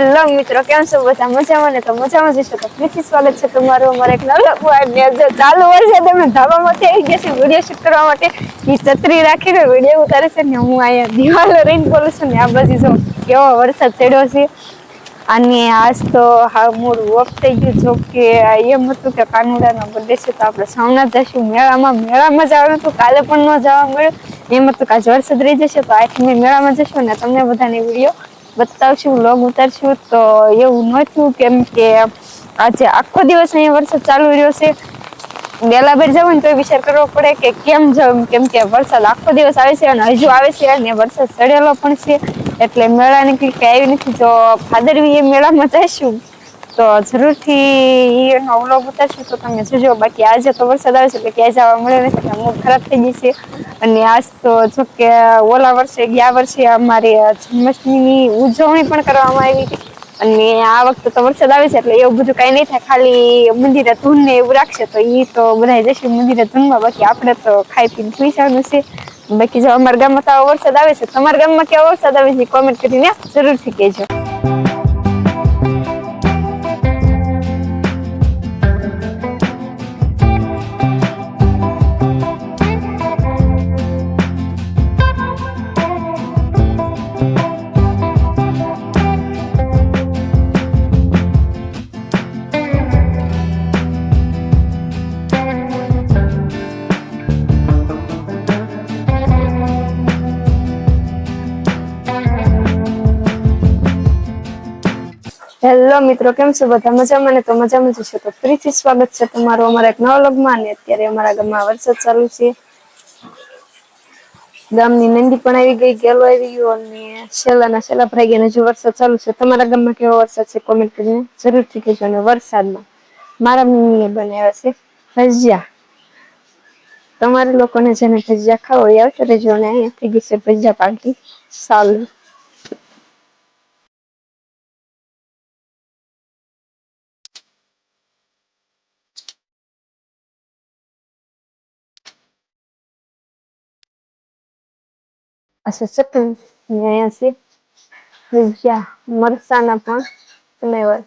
Hello મિત્રો. કેમ છો? બધા મજામાં ને તો મજામાં જશો તો ફરીથી સ્વાગત છે તમારું અમારે એક નવો vlog ને જો ચાલુ વર્ષે તમે ધાબામાંથી આવી ગયા છે વીડિયો શૂટ કરવા માટે. એ છત્રી રાખીને વીડિયો ઉતારે છે ને હું અહીંયા દિવાલો રહીને બોલું છું ને આ બાજુ જો કેવો વરસાદ ચડ્યો છે. અને આજ તો હા મોડું ઓફ થઈ ગયું જો કે એમ હતું કે કાનુડાનો બર્થડે છે, તો આપણે સોમનાથ જઈશું. મેળામાં મેળામાં જવાનું હતું. કાલે પણ ન જવા મળ્યું. એમ હતું કે આજ વરસાદ રહી જશે, તો આઠમી મેળામાં જશું ને તમને બધાને વીડિયો બતાવશું વ્લોગ ઉતારશું, તો એવું ન થયું કેમ કે આજે આખો દિવસ અહીંયા વરસાદ ચાલુ રહ્યો છે. બેલાબેર જવું ને તો વિચાર કરવો પડે કે કેમ જવું કેમ કે વરસાદ આખો દિવસ આવે છે અને હજુ આવે છે અને વરસાદ સડેલો પણ છે. એટલે મેળા નીકળી કે આવી નથી. જો ફાદરવી એ મેળામાં જઈશું તો જરૂરથી એનો વ્લોગ ઉતારશું. તો તમે જોજો. બાકી આજે તો વરસાદ આવે છે, એટલે ક્યાંય જવા મળે નથી. એટલે ખરાબ થઈ ગઈ છે. અને આજ તો જો કે ઓલા વર્ષે ગયા વર્ષે અમારી જન્માષ્ટમીની ઉજવણી પણ કરવામાં આવી હતી. અને આ વખતે તો વરસાદ આવે છે, એટલે એવું બધું કાંઈ નહીં થાય. ખાલી મંદિરે ધૂન ને એવું રાખશે, તો એ તો બધા જશે મંદિરે ધૂનમાં. બાકી આપણે તો ખાઈ પીને સુઈ જવાનું છે. બાકી જો અમારા ગામમાં તો વરસાદ આવે છે. તમારા ગામમાં કેવો વરસાદ આવે છે કોમેન્ટ કરીને જરૂરથી કહેજો. હેલો મિત્રો, કેમ છો? બધા મજામાં ને? તો મજામાં જ છો તો ફરીથી સ્વાગત છે તમારું અમારા એક નવા લોગમાં અને અત્યારે અમારા ગામમાં વરસાદ ચાલુ છે. ગામની નંદી પણ આવી ગઈ, ગેલો આવી ગયો અને શેલાના શેલા ભરાઈ ગયા અને જો વરસાદ ચાલુ છે. તમારા ગામમાં કેવો વરસાદ છે? કોમેન્ટ કરીને જરૂરથી કહેજો અને વરસાદમાં મારા મમ્મીએ બનાવ્યા છે ભજીયા. તમારે લોકોને જેને ભજીયા ખાવો એ આવતો રહેજો અહીંયા થઈ ગઈ છે ભજીયા પાર્ટી સારું ચટણી ને અહીંયા છે. ભજીયા મરચાના પણ બનાવ્યા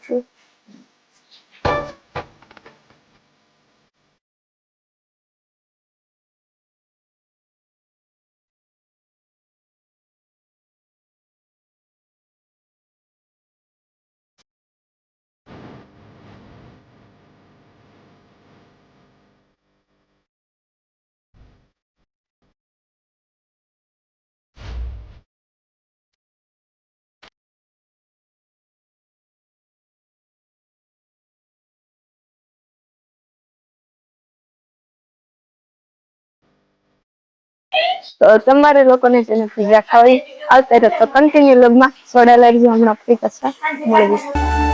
તો તમારે લોકોને જેને પીઝા ખાવી આવતા રહો તો કન્ટિન્યુ લગમાં સોડા લાગજો હમણાં ફ્રી મળી મળીશ.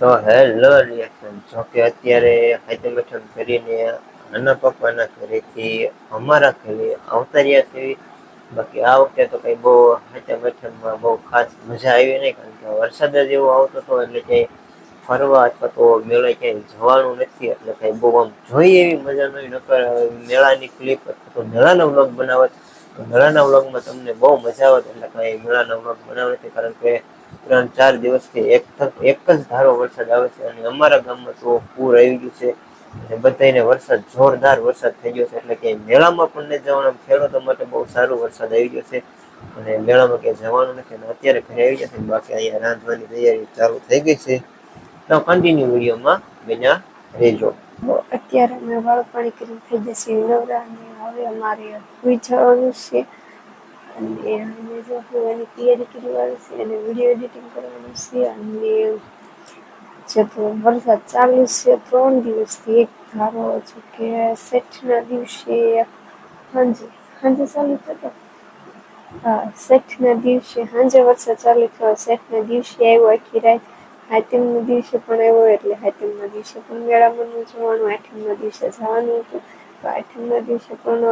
તો હેલો રિએક્શન. જો કે અત્યારે હાથે બેઠક કરીને નાના પપ્પાના ઘરેથી અમારા ઘરે આવતા રહ્યા છે. બાકી આ વખતે તો કંઈ બહુ હાથે બેઠકમાં બહુ ખાસ મજા આવી નહીં, કારણ કે વરસાદ જ એવો આવતો હતો એટલે ક્યાંય ફરવા અથવા તો મેળા ક્યાંય જવાનું નથી, એટલે કંઈ બહુ આમ જોઈએ એવી મજા નહીં નકર મેળાની ક્લિપ અથવા તો મેળાનો વ્લોગ બનાવત. મેળાના વ્લોગમાં તમને બહુ મજા આવત, એટલે કંઈ મેળાના વ્લોગ બનાવે નથી, કારણ કે ત્રણ ચાર દિવસથી એક એક જ ધારો વરસાદ આવે છે અને અમારા ગામમાં તો પૂર આવી ગયું છે અને બધાને વરસાદ જોરદાર વરસાદ થઈ ગયો છે. એટલે કે મેળામાં પણ નહીં જવાનું ખેડૂતો માટે બહુ સારો વરસાદ આવી ગયો છે અને મેળામાં ક્યાંય જવાનું નથી અને અત્યારે ઘરે આવી જશે બાકી અહીંયા રાંધવાની તૈયારી ચાલુ થઈ ગઈ છે. તો કન્ટિન્યુ વિડીયોમાં બન્યા રહેજો. અત્યારે અમે વાળ પાણી કરી થઈ જશે. નવરા અને હવે અમારે જવાનું છે અને અમે જો હું તૈયારી કરવાની છે અને વીડિયો એડિટિંગ કરવાનું છે અને જે તો વરસાદ ચાલુ છે, ત્રણ દિવસથી એક ધારો જો કે શેઠના દિવસે હાંજે સાંજે ચાલુ થતો હા શેઠના દિવસે સાંજે વરસાદ ચાલુ થયો શેઠના દિવસે આવ્યો આખી રાત. હાતિમના દિવસે પણ આવ્યો એટલે હાતિમના દિવસે પણ મેળામાં જવાનું આઠમના દિવસે જવાનું હતું તો આઠમના દિવસે પણ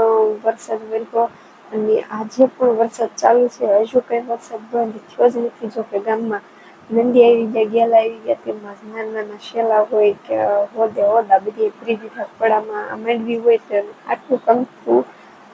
વરસાદ વરસ્યો. અને આજે પણ વરસાદ ચાલુ છે, હજુ કઈ વરસાદ બંધ થયો જ નથી. જો કે ગામમાં નંદી આવી ગયા, ગેલા આવી ગયા તેમાં નાના નાના શેલા હોય કે હોદે હોદા બધી ત્રીજી પડામાં માંડવી હોય તો આટલું કંકુ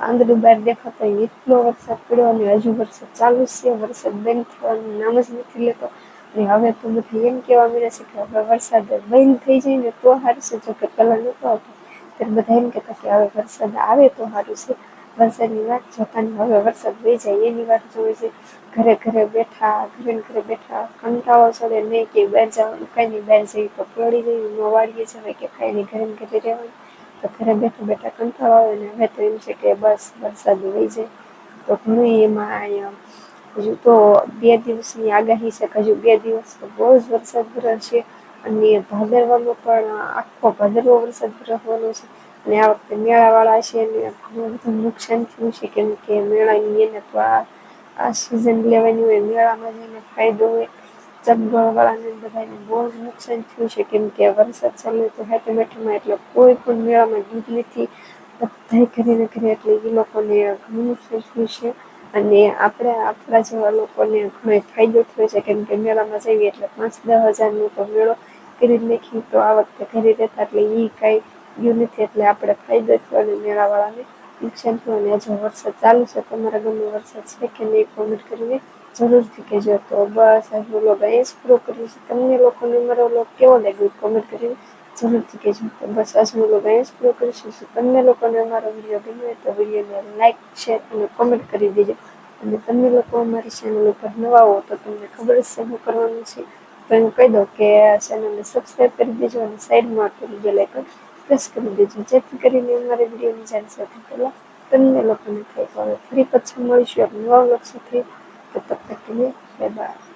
આંધળું બહાર દેખાતા એટલો વરસાદ પડ્યો અને હજુ વરસાદ ચાલુ છે. વરસાદ બંધ થવાનું નામ જ નથી લેતો. અને હવે તો બધા એમ કહેવા મળ્યા છે કે હવે વરસાદ બંધ થઈ જાય ને તો સારું છે. જો કે પહેલાં નહોતો આવતો. ત્યારે બધા એમ કહેતા કે હવે વરસાદ આવે તો સારું છે. વરસાદની વાત જોતાની હવે વરસાદ વહી જાય, એની વાત જોવી છે, ઘરે ઘરે બેઠા, ઘરે ઘરે બેઠા કંટાળો ચડે નહીં કે બહાર જવાનું, કાંઈ નહીં, બહાર જઈએ તો પડી જઈએ, ન વાળીએ જવાય કે કાંઈ નહીં, ઘરે ઘરે રહેવાનું તો ઘરે બેઠા બેઠા કંટાળો આવે ને હવે તો એમ છે કે બસ વરસાદ વહી જાય. તો ઘણું એમાં હજુ તો બે દિવસની આગાહી છે કે હજુ બે દિવસ તો બહુ જ વરસાદ છે. અને ભાદરવામાં પણ આખો ભાદરવો વરસાદ વરસવાનો છે. અને આ વખતે મેળાવાળા છે અને ઘણું બધું નુકસાન થયું છે કેમ કે મેળાની એને તો આ આ સિઝન લેવાની હોય, મેળામાં જઈને ફાયદો હોય. ચકડોળવાળાને બધાને બહુ જ નુકસાન થયું છે કેમ કે વરસાદ ચાલુ તો હાથે મેઠામાં એટલે કોઈ પણ મેળામાં દૂધ નથી. બધાય ઘરે ઘરે એટલે એ લોકોને ઘણું નુકસાન થયું છે. અને આપણે, આપણા જેવા લોકોને ઘણો ફાયદો થયો છે કેમ કે મેળામાં જઈએ એટલે પાંચ દસ હજારનો તો મેળો કરી નાખી તો આ વખતે ઘરે રહેતા એટલે એ કાંઈ ગયું નથી એટલે આપણે ફાયદો થયો અને મેળાવાળાને નુકસાન થયું અને હજુ વરસાદ ચાલુ છે, તમારા ગામમાં વરસાદ છે કે નહીં કોમેન્ટ કરીને જરૂરથી કહેજો. તો બસ આજનો લોગ અહીંયા જ પૂરો કર્યો છે તમને લોકોને મારો લોગ કેવો લાગ્યો કોમેન્ટ કરીને જરૂરથી કહેજો. તો બસ આજનો લોગ અહીંયા જ પૂરો કરીશું. જો તમને લોકોને અમારો વીડિયો ગમ્યો તો વિડીયોને લાઇક શેર અને કોમેન્ટ કરી દેજો. અને તમે લોકો અમારી ચેનલ ઉપર નવા હો તો તમને ખબર જ છે શું કરવાનું છે. તો હું કહી દઉં કે ચેનલને સબસ્ક્રાઈબ કરી દેજો અને સાઈડમાં આપેલું બેલ આઇકન પ્રેસ કરી દેજો. જેથી કરીને અમારા વિડીયોની જાણ પહેલાં તમને લોકોને થઈ તો ફરી પછી મળીશું. આપણે નવા વ્લોગ તો તક કે लिए બાય બાય